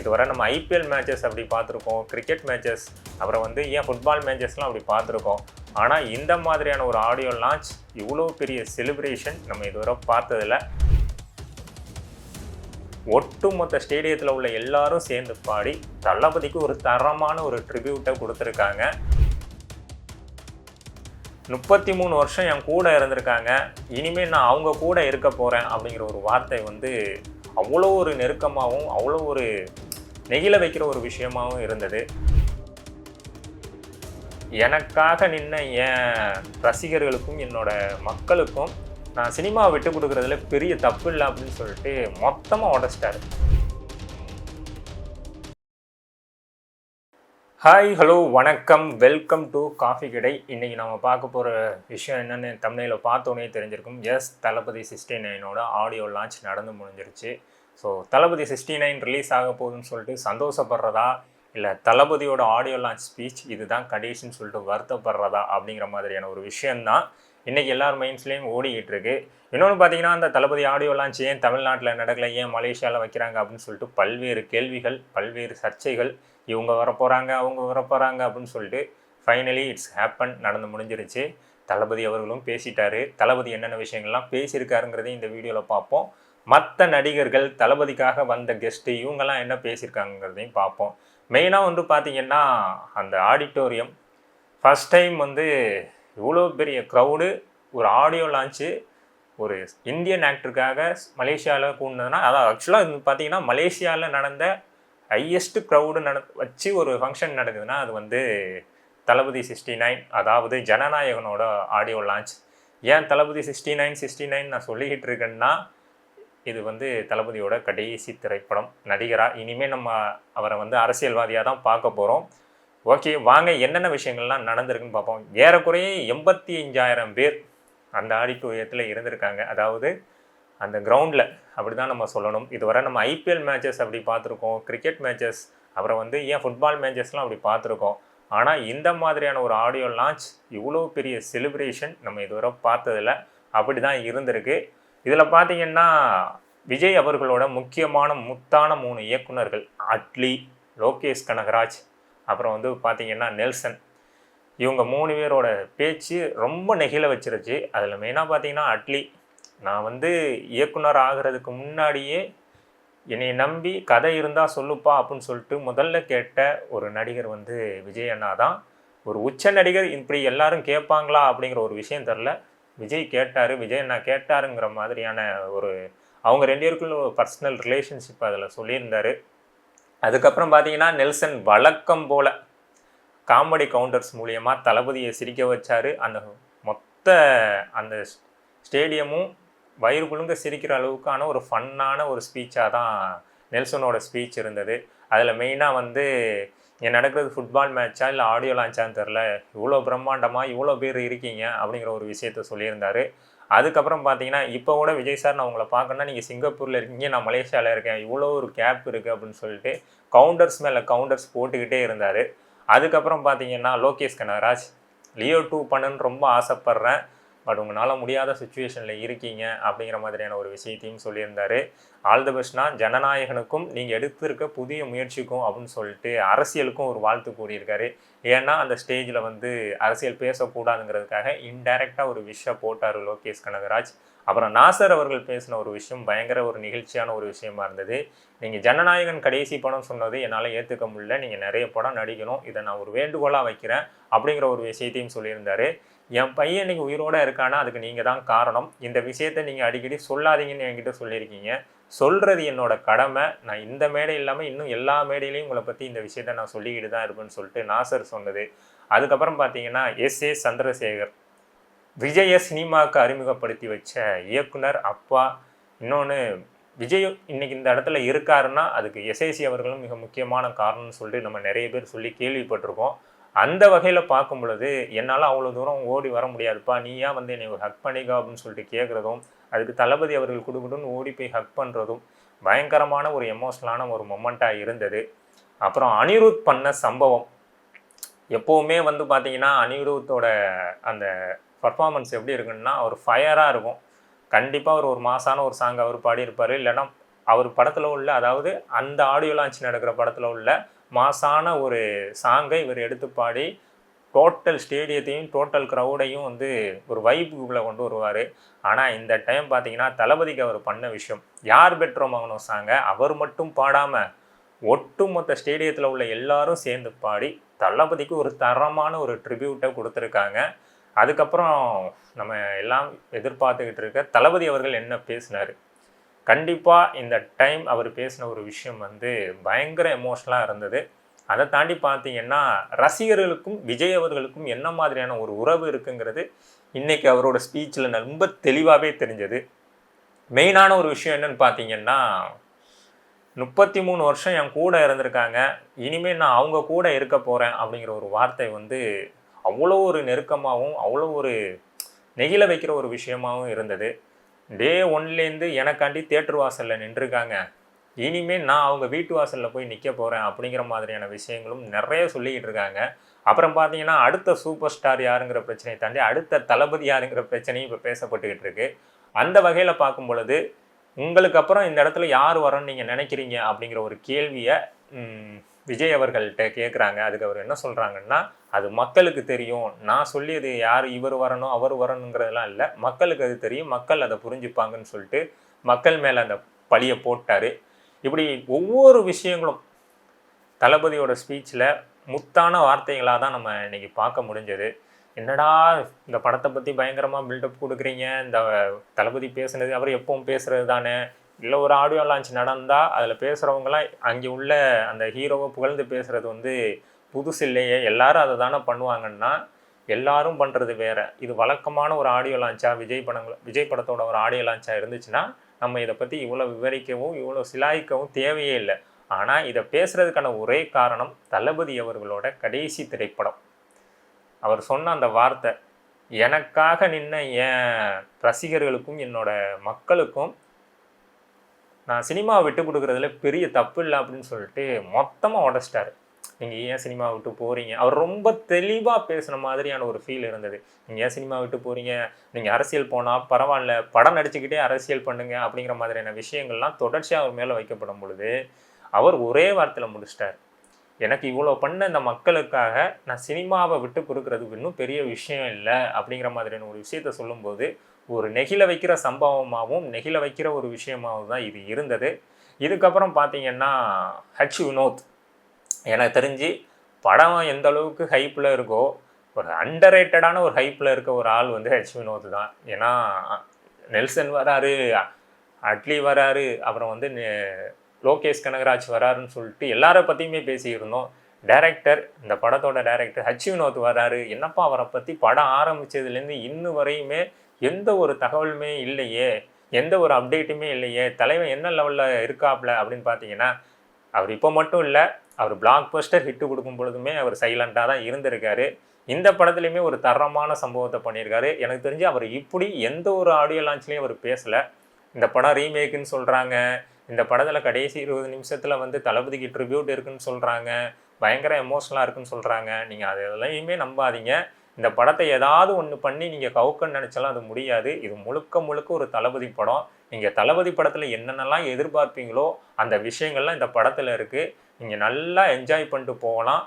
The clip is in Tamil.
இதுவரை நம்ம ஐபிஎல் மேட்சஸ் அப்படி பார்த்துருக்கோம் கிரிக்கெட் மேட்சஸ் அப்புறம் வந்து ஏன் ஃபுட்பால் மேட்சஸ்லாம் அப்படி பார்த்துருக்கோம். ஆனால் இந்த மாதிரியான ஒரு ஆடியோ லான்ச் இவ்வளோ பெரிய செலிப்ரேஷன் நம்ம இதுவரை பார்த்ததில்ல. ஒட்டுமொத்த ஸ்டேடியத்தில் உள்ள எல்லாரும் சேர்ந்து பாடி தளபதிக்கு ஒரு தரமான ஒரு ட்ரிபியூட்டை கொடுத்துருக்காங்க. முப்பத்தி மூணு வருஷம் என் கூட இருந்திருக்காங்க. இனிமேல் நான் அவங்க கூட இருக்க போகிறேன் அப்படிங்கிற ஒரு வார்த்தை வந்து அவ்வளோ ஒரு நெருக்கமாகவும் அவ்வளோ ஒரு நெகிழ வைக்கிற ஒரு விஷயமாகவும் இருந்தது. எனக்காக நின்ன என் ரசிகர்களுக்கும் என்னோட மக்களுக்கும் நான் சினிமாவை விட்டு கொடுக்குறதுல பெரிய தப்பு இல்லை அப்படின்னு சொல்லிட்டு மொத்தமாக உடச்சிட்டாரு. ஹாய் ஹலோ வணக்கம். வெல்கம் டு காஃபி கடை இன்றைக்கி நம்ம பார்க்க போகிற விஷயம் என்னென்னு தமிழில் பார்த்தோன்னே தெரிஞ்சிருக்கும். எஸ் தளபதி சிக்ஸ்டி நைனோட ஆடியோ லான்ச் நடந்து முடிஞ்சிருச்சு. So Thalapathy sixty nine release ஆக போகுதுன்னு சொல்லிட்டு சந்தோஷப்படுறதா? இல்லை தளபதியோட ஆடியோ லான்ச் ஸ்பீச் இதுதான் கடைசின்னு சொல்லிட்டு வருத்தப்படுறதா? அப்படிங்கிற மாதிரியான ஒரு விஷயந்தான் இன்றைக்கி எல்லார் மைண்ட்ஸ்லேயும் ஓடிக்கிட்டு இருக்கு இன்னொன்று பார்த்தீங்கன்னா அந்த தளபதி ஆடியோ லான்ச் ஏன் தமிழ்நாட்டில் நடக்கல? ஏன் மலேசியாவில் வைக்கிறாங்க? அப்படின்னு சொல்லிட்டு பல்வேறு கேள்விகள் பல்வேறு சர்ச்சைகள் இவங்க வர போகிறாங்க அவங்க வர போகிறாங்க அப்படின்னு சொல்லிட்டு ஃபைனலி இட்ஸ் ஹேப்பன் நடந்து முடிஞ்சிருச்சு. தளபதி அவர்களும் பேசிட்டாரு. தளபதி என்னென்ன விஷயங்கள்லாம் பேசியிருக்காருங்கிறதையும் இந்த வீடியோவில் பார்ப்போம். மற்ற நடிகர்கள் தளபதிக்காக வந்த கெஸ்ட்டு இவங்கெல்லாம் என்ன பேசியிருக்காங்கிறதையும் பார்ப்போம். மெயினாக வந்து பார்த்திங்கன்னா அந்த ஆடிட்டோரியம் ஃபஸ்ட் டைம் வந்து இவ்வளோ பெரிய க்ரௌடு ஒரு ஆடியோ லான்ச்சு ஒரு இந்தியன் ஆக்டருக்காக மலேசியாவில் கூடினதுன்னா அதான் ஆக்சுவலாக வந்து பார்த்தீங்கன்னா மலேசியாவில் நடந்த ஹையஸ்ட் க்ரௌடு நட வச்சு ஒரு ஃபங்க்ஷன் நடக்குதுன்னா அது வந்து தளபதி சிக்ஸ்டி நைன் அதாவது ஜனநாயகனோட ஆடியோ லான்ச் ஏன் Thalapathy sixty nine sixty nine நான் சொல்லிக்கிட்டு இருக்கேன்னா இது வந்து தளபதியோட கடைசி திரைப்படம் நடிகராக இனிமேல் நம்ம அவரை வந்து அரசியல்வாதியாக தான் பார்க்க போகிறோம் ஓகே வாங்க என்னென்ன விஷயங்கள்லாம் நடந்திருக்குன்னு பார்ப்போம். ஏறக்குறைய எண்பத்தி அஞ்சாயிரம் பேர் அந்த ஆடிட்டோரியத்தில் இருந்திருக்காங்க. அதாவது அந்த கிரவுண்டில் அப்படி தான் நம்ம சொல்லணும். இதுவரை நம்ம ஐபிஎல் மேட்சஸ் அப்படி பார்த்துருக்கோம். கிரிக்கெட் மேட்சஸ் அப்புறம் வந்து ஏன் ஃபுட்பால் மேட்சஸ்லாம் அப்படி பார்த்துருக்கோம். ஆனால் இந்த மாதிரியான ஒரு ஆடியோ லான்ச் இவ்வளோ பெரிய செலிப்ரேஷன் நம்ம இதுவரை பார்த்ததில்ல. அப்படி தான் இருந்திருக்கு. இதில் பார்த்தீங்கன்னா விஜய் அவர்களோட முக்கியமான முத்தான மூணு இயக்குனர்கள் அட்லி லோகேஷ் கனகராஜ் அப்புறம் வந்து பார்த்திங்கன்னா நெல்சன். இவங்க மூணு பேரோட பேச்சு ரொம்ப நெகிழ வச்சிருச்சு. அதில் மெயினாக பார்த்தீங்கன்னா அட்லி நான் வந்து இயக்குனர் ஆகிறதுக்கு முன்னாடியே என்னை நம்பி கதை இருந்தால் சொல்லுப்பா அப்படின்னு சொல்லிட்டு முதல்ல கேட்ட ஒரு நடிகர் வந்து விஜய் அண்ணா தான். ஒரு உச்ச நடிகர் இப்படி எல்லாரும் கேட்பாங்களா அப்படிங்கிற ஒரு விஷயம் தெரில விஜய் கேட்டார். விஜய் அண்ணா கேட்டாருங்கிற மாதிரியான ஒரு அவங்க ரெண்டு பேருக்குள்ள ஒரு பர்சனல் ரிலேஷன்ஷிப் அதில் சொல்லியிருந்தார். அதுக்கப்புறம் பார்த்தீங்கன்னா நெல்சன் வழக்கம் போல் காமெடி கவுண்டர்ஸ் மூலியமாக தளபதியை சிரிக்க வச்சார். அந்த மொத்த அந்த ஸ்டேடியமும் வயிறு குழுங்க சிரிக்கிற அளவுக்கான ஒரு ஃபன்னான ஒரு ஸ்பீச்சாக தான் நெல்சனோட ஸ்பீச் இருந்தது. அதில் மெயினாக வந்து இங்கே நடக்கிறது ஃபுட்பால் மேட்ச்சா இல்லை ஆடியோ லான்ச்சான்னு தெரில இவ்வளோ பிரம்மாண்டமாக இவ்வளோ பேர் இருக்கீங்க அப்படிங்கிற ஒரு விஷயத்த சொல்லியிருந்தார். அதுக்கப்புறம் பார்த்தீங்கன்னா இப்போ கூட விஜய் சார் நான் உங்களை பார்க்கணுன்னா நீங்கள் சிங்கப்பூரில் இருக்கீங்க நான் மலேசியாவில் இருக்கேன். இவ்வளோ ஒரு கேப் இருக்குது அப்படின்னு சொல்லிட்டு கவுண்டர்ஸ் மேலே கவுண்டர்ஸ் போட்டுக்கிட்டே இருந்தார். அதுக்கப்புறம் பார்த்தீங்கன்னா லோகேஷ் கனகராஜ் லியோ டூ பண்ணுன்னு ரொம்ப ஆசைப்பட்றேன். பட் உங்களால் முடியாத சுச்சுவேஷனில் இருக்கீங்க அப்படிங்கிற மாதிரியான ஒரு விஷயத்தையும் சொல்லியிருந்தார். ஆல் த பெஸ்ட்னா ஜனநாயகனுக்கும் நீங்கள் எடுத்திருக்க புதிய முயற்சிக்கும் அப்படின்னு சொல்லிட்டு அரசியலுக்கும் ஒரு வாழ்த்து கூறியிருக்காரு. ஏன்னா அந்த ஸ்டேஜில் வந்து அரசியல் பேசக்கூடாதுங்கிறதுக்காக இன்டைரக்டாக ஒரு விஷயம் போட்டார் லோகேஷ் கனகராஜ். அப்புறம் நாசர் அவர்கள் பேசின ஒரு விஷயம் பயங்கர ஒரு நிகழ்ச்சியான ஒரு விஷயமா இருந்தது. நீங்கள் ஜனநாயகன் கடைசி படம் சொன்னது என்னால் ஏற்றுக்க முடியல. நீங்கள் நிறைய படம் நடிக்கணும். இதை நான் ஒரு வேண்டுகோளாக வைக்கிறேன் அப்படிங்கிற ஒரு விஷயத்தையும் சொல்லியிருந்தாரு. என் பையன் இன்னைக்கு உயிரோட இருக்கானா? அதுக்கு நீங்கள் தான் காரணம். இந்த விஷயத்த நீங்கள் அடிக்கடி சொல்லாதீங்கன்னு என்கிட்ட சொல்லியிருக்கீங்க. சொல்கிறது என்னோட கடமை. நான் இந்த மேடை இல்லாமல் இன்னும் எல்லா மேடையிலையும் உங்களை பற்றி இந்த விஷயத்த நான் சொல்லிக்கிட்டு தான் இருப்பேன்னு சொல்லிட்டு நாசர் சொன்னது. அதுக்கப்புறம் பார்த்தீங்கன்னா எஸ். ஏ. சந்திரசேகர். விஜய சினிமாவுக்கு அறிமுகப்படுத்தி வச்ச இயக்குனர் அப்பா. இன்னொன்று விஜய் இன்னைக்கு இந்த இடத்துல இருக்காருன்னா அதுக்கு எஸ்ஐசி அவர்களும் மிக முக்கியமான காரணம்னு சொல்லிட்டு நம்ம நிறைய பேர் சொல்லி கேள்விப்பட்டிருக்கோம். அந்த வகையில் பார்க்கும் பொழுது என்னால் அவ்வளோ தூரம் ஓடி வர முடியாதுப்பா. நீ ஏன் வந்து என்னை ஹக் பண்ணிக்க அப்படின்னு சொல்லிட்டு கேட்குறதும் அதுக்கு தளபதி அவர்கள் குடுகுடுன்னு ஓடி போய் ஹக் பண்ணுறதும் பயங்கரமான ஒரு எமோஷனலான ஒரு மொமெண்ட்டாக இருந்தது. அப்புறம் அனிருத் பண்ண சம்பவம். எப்போவுமே வந்து பார்த்தீங்கன்னா அனிருத்தோட அந்த பர்ஃபார்மன்ஸ் எப்படி இருக்குன்னா ஒரு ஃபயராக இருக்கும். கண்டிப்பாக அவர் ஒரு மாசான ஒரு சாங் அவர் பாடியிருப்பார். இல்லைன்னா அவர் படத்தில் உள்ள அதாவது அந்த ஆடியோ லான்ச் நடக்கிற படத்தில் உள்ள மாசான ஒரு சாங்கை இவர் எடுத்து பாடி டோட்டல் ஸ்டேடியத்தையும் டோட்டல் க்ரௌடையும் வந்து ஒரு வைப்புக்குள்ளே கொண்டு வருவார். ஆனால் இந்த டைம் பார்த்தீங்கன்னா தளபதிக்கு அவர் பண்ண விஷயம். யார் பெட்ரோ வாங்கணும் சாங்க அவர் மட்டும் பாடாமல் ஒட்டுமொத்த ஸ்டேடியத்தில் உள்ள எல்லாரும் சேர்ந்து பாடி தளபதிக்கு ஒரு தரமான ஒரு ட்ரிபியூட்டை கொடுத்துருக்காங்க. அதுக்கப்புறம் நம்ம எல்லாம் எதிர்பார்த்துக்கிட்டு இருக்க தளபதி அவர்கள் என்ன பேசினார்? கண்டிப்பாக இந்த டைம் அவர் பேசின ஒரு விஷயம் வந்து பயங்கர எமோஷ்னலாக இருந்தது. அதை தாண்டி பார்த்தீங்கன்னா ரசிகர்களுக்கும் விஜய் அவர்களுக்கும் என்ன மாதிரியான ஒரு உறவு இருக்குங்கிறது இன்றைக்கி அவரோட ஸ்பீச்சில் ரொம்ப தெளிவாகவே தெரிஞ்சது. மெயினான ஒரு விஷயம் என்னன்னு பார்த்தீங்கன்னா முப்பத்தி மூணு வருஷம் என் கூட இருந்திருக்காங்க. இனிமேல் நான் அவங்க கூட இருக்க போகிறேன் அப்படிங்கிற ஒரு வார்த்தை வந்து அவ்வளோ ஒரு நெருக்கமாகவும் அவ்வளோ ஒரு நெகிழ வைக்கிற ஒரு விஷயமாகவும் இருந்தது. டே ஒன்லேருந்து எனக்காண்டி தேட்டர் வாசலில் நின்றுருக்காங்க. இனிமேல் நான் அவங்க வீட்டு வாசலில் போய் நிற்க போகிறேன் அப்படிங்கிற மாதிரியான விஷயங்களும் நிறைய சொல்லிக்கிட்டு இருக்காங்க. அப்புறம் பார்த்தீங்கன்னா அடுத்த சூப்பர் ஸ்டார் யாருங்கிற பிரச்சனையை தாண்டி அடுத்த தளபதி யாருங்கிற பிரச்சனையும் இப்போ பேசப்பட்டுக்கிட்டு இருக்கு. அந்த வகையில் பார்க்கும் பொழுது உங்களுக்கு அப்புறம் இந்த இடத்துல யார் வரோன்னு நீங்கள் நினைக்கிறீங்க அப்படிங்கிற ஒரு கேள்வியை விஜய் அவர்கள்ட்ட கேட்குறாங்க அதுக்கு அவர் என்ன சொல்கிறாங்கன்னா அது மக்களுக்கு தெரியும். நான் சொல்லியது யார் இவர் வரணும் அவர் வரணுங்கிறதெல்லாம் இல்லை. மக்களுக்கு அது தெரியும். மக்கள் அதை புரிஞ்சுப்பாங்கன்னு சொல்லிட்டு மக்கள் மேலே அந்த பழியை போட்டார். இப்படி ஒவ்வொரு விஷயங்களும் தளபதியோட ஸ்பீச்சில் முத்தான வார்த்தைகளாக தான் நம்ம இன்றைக்கி பார்க்க முடிஞ்சது. என்னடா இந்த படத்தை பற்றி பயங்கரமாக பில்டப் கொடுக்குறீங்க? இந்த தளபதி பேசுனது அவர் எப்பவும் பேசுகிறது தானே? இல்லை ஒரு ஆடியோ லான்ச் நடந்தால் அதில் பேசுகிறவங்களாம் அங்கே உள்ள அந்த ஹீரோவை புகழ்ந்து பேசுகிறது வந்து புதுசு இல்லையே. எல்லாரும் அதை தானே பண்ணுவாங்கன்னா எல்லாரும் பண்ணுறது வேறு. இது வழக்கமான ஒரு ஆடியோ லான்ச்சாக விஜய் படங்கள் விஜய் படத்தோட ஒரு ஆடியோ லான்ச்சாக இருந்துச்சுன்னா நம்ம இதை பற்றி இவ்வளோ விவரிக்கவும் இவ்வளோ சிலாய்க்கவும் தேவையே இல்லை. ஆனால் இதை பேசுகிறதுக்கான ஒரே காரணம் தளபதி அவர்களோட கடைசி திரைப்படம். அவர் சொன்ன அந்த வார்த்தை எனக்காக நின்ன என் ரசிகர்களுக்கும் என்னோட மக்களுக்கும் நான் சினிமா விட்டு கொடுக்குறதுல பெரிய தப்பு இல்லை அப்படின்னு சொல்லிட்டு மொத்தமாக உடச்சிட்டாரு. நீங்கள் ஏன் சினிமா விட்டு போகிறீங்க அவர் ரொம்ப தெளிவாக பேசுன மாதிரியான ஒரு ஃபீல் இருந்தது. நீங்கள் ஏன் சினிமா விட்டு போகிறீங்க நீங்கள் அரசியல் போனால் பரவாயில்ல படம் நடிச்சுக்கிட்டே அரசியல் பண்ணுங்க அப்படிங்கிற மாதிரியான விஷயங்கள்லாம் தொடர்ச்சியாக அவர் மேலே வைக்கப்படும் பொழுது அவர் ஒரே வார்த்தையில் முடிச்சிட்டார். எனக்கு இவ்வளோ பண்ண இந்த மக்களுக்காக நான் சினிமாவை விட்டு கொடுக்குறதுக்கு இன்னும் பெரிய விஷயம் இல்லை அப்படிங்கிற மாதிரியான ஒரு விஷயத்த சொல்லும்போது ஒரு நெகிழ வைக்கிற சம்பவமாகவும் நெகிழ வைக்கிற ஒரு விஷயமாகவும் தான் இது இருந்தது. இதுக்கப்புறம் பார்த்தீங்கன்னா ஹச் வினோத் எனக்கு தெரிஞ்சு படம் எந்த அளவுக்கு ஹைப்பில் இருக்கோ ஒரு அண்டர் ஒரு ஹைப்பில் இருக்க ஒரு ஆள் வந்து ஹெச் வினோத் தான். ஏன்னா நெல்சன் வராரு அட்லி வராரு அப்புறம் வந்து நெ- லோகேஷ் கனகராஜ் வராருன்னு சொல்லிட்டு எல்லாரை பற்றியுமே பேசியிருந்தோம். டேரக்டர் இந்த படத்தோட டேரக்டர் ஹச் வினோத் வராரு. என்னப்பா அவரை பற்றி படம் ஆரம்பிச்சதுலேருந்து இன்னும் வரையுமே எந்த ஒரு தகவலுமே இல்லையே எந்த ஒரு அப்டேட்டுமே இல்லையே தலைவன் என்ன லெவலில் இருக்காப்ல அப்படின்னு பார்த்தீங்கன்னா அவர் இப்போ மட்டும் இல்லை அவர் பிளாக் பஸ்டர் ஹிட்டு கொடுக்கும் பொழுதுமே அவர் சைலண்டாக தான் இருந்திருக்காரு. இந்த படத்துலையுமே ஒரு தரமான சம்பவத்தை பண்ணியிருக்காரு. எனக்கு தெரிஞ்சு அவர் இப்படி எந்த ஒரு ஆடியோ லான்ச்லேயும் அவர் பேசலை. இந்த படம் ரீமேக்குன்னு சொல்கிறாங்க இந்த படத்தில் கடைசி இருபது நிமிஷத்தில் வந்து தளபதிக்கு ட்ரிபியூட் இருக்குன்னு சொல்கிறாங்க பயங்கர எமோஷனலாக இருக்குன்னு சொல்கிறாங்க நீங்கள் அது நம்பாதீங்க. இந்த படத்தை ஏதாவது ஒன்று பண்ணி நீங்கள் கவுக்கன்னு நினச்சாலும் அது முடியாது. இது முழுக்க முழுக்க ஒரு தளபதி படம். நீங்கள் தளபதி படத்தில் என்னென்னலாம் எதிர்பார்ப்பீங்களோ அந்த விஷயங்கள்லாம் இந்த படத்தில் இருக்குது நீங்கள் நல்லா என்ஜாய் பண்ணிட்டு போகலாம்.